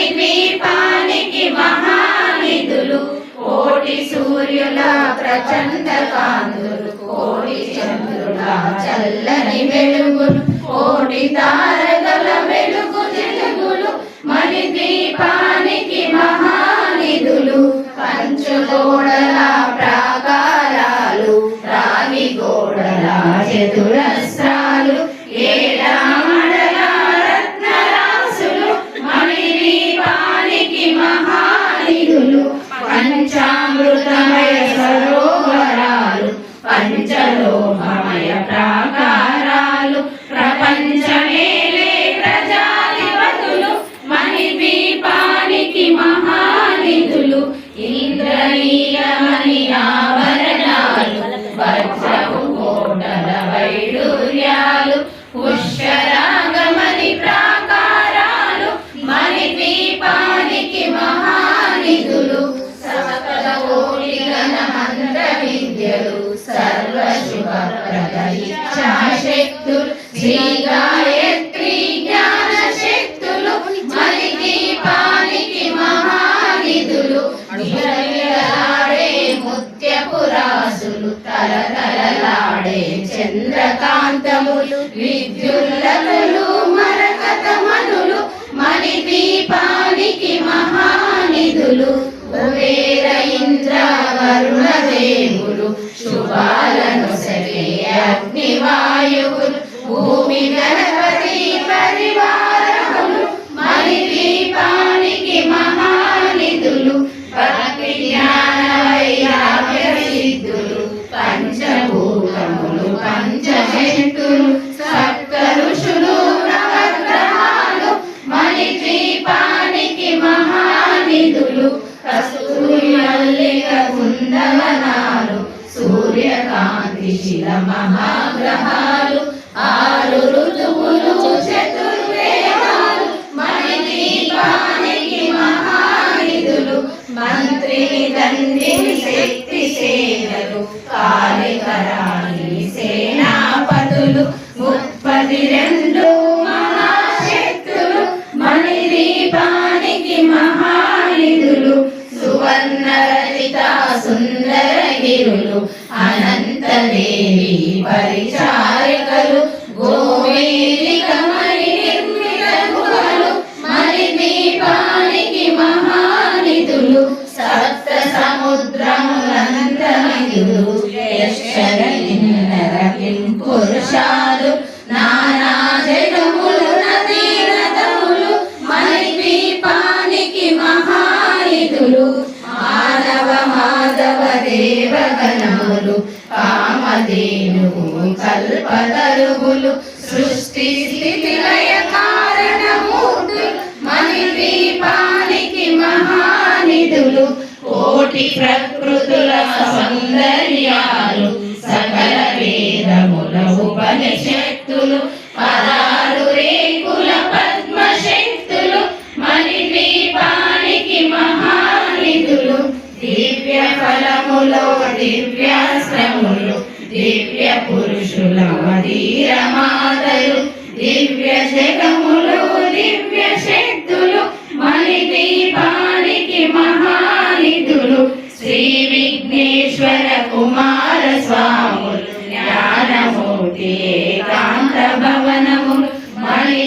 మణిద్వీపానికి మహానిధులు కోటి సూర్యుల ప్రచండ కాంతులు కోటి చంద్రుల చల్లని వెలుగులు కోటి తారగల వెలుగు తెలుగులు మరి ద్వీపానికి మహానిధులు పంచుగోడల ప్రాకారాలు రావి గోడల చతురస్రాలు ఏ విద్యలు శ్రీ గాయత్రి జ్ఞాన శక్తులు మణిదీపానికి మహానిధులు విలవిలలాడే ముత్యపురాసులు తలతలలాడే చంద్రకాంతములు విద్యుల్లతులు మరకతమనులు మణిదీపానికి మహానిధులు. సూర్యకాంతిశిల మహాగ్రహాలు ఆరు ఋతువులు చతుర్వేదాలు మణిదీపానికి మహానిధులు మంత్రి దండిని శక్తి సేనలు కాళికరాణి సేనాపతులు ముప్పది రెండు మహాశక్తులు మణిదీపానికి మహానిధులు సువర్ణ రచిత సుందర గిరులు పరిచారికలు గోవేదిక మణి నిర్మిత గుహలు మణిదీపానికి మహానిధులు సప్త సముద్రము దేవగణములు కామధేనువు కల్పతరుగులు సృష్టి స్థితి లయ దివ్యములో దివ్యాశ్రములు దివ్య పురుషుల ధీర మాతలు దివ్య శకములు దివ్య శక్తులు మణికి మహానిధులు శ్రీ విఘ్నేశ్వర కుమార స్వాములు జ్ఞానమూర్తి ఏకాంత భవనములు మణి